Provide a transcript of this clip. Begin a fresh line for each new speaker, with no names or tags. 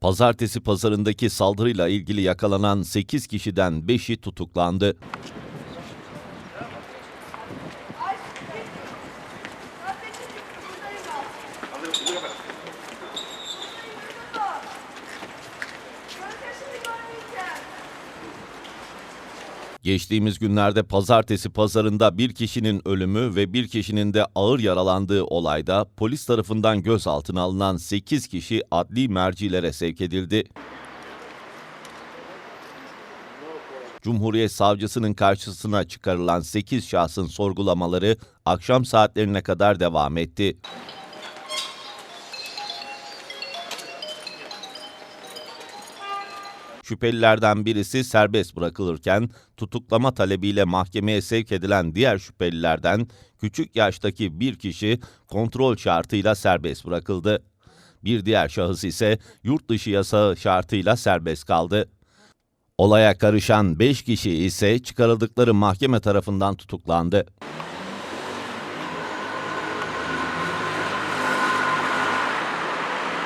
Pazartesi pazarındaki saldırıyla ilgili yakalanan 8 kişiden 5'i tutuklandı. Geçtiğimiz günlerde pazartesi pazarında bir kişinin ölümü ve bir kişinin de ağır yaralandığı olayda polis tarafından gözaltına alınan 8 kişi adli mercilere sevk edildi. Cumhuriyet Savcısının karşısına çıkarılan 8 şahsın sorgulamaları akşam saatlerine kadar devam etti. Şüphelilerden birisi serbest bırakılırken tutuklama talebiyle mahkemeye sevk edilen diğer şüphelilerden küçük yaştaki bir kişi kontrol şartıyla serbest bırakıldı. Bir diğer şahıs ise yurt dışı yasağı şartıyla serbest kaldı. Olaya karışan 5 kişi ise çıkarıldıkları mahkeme tarafından tutuklandı.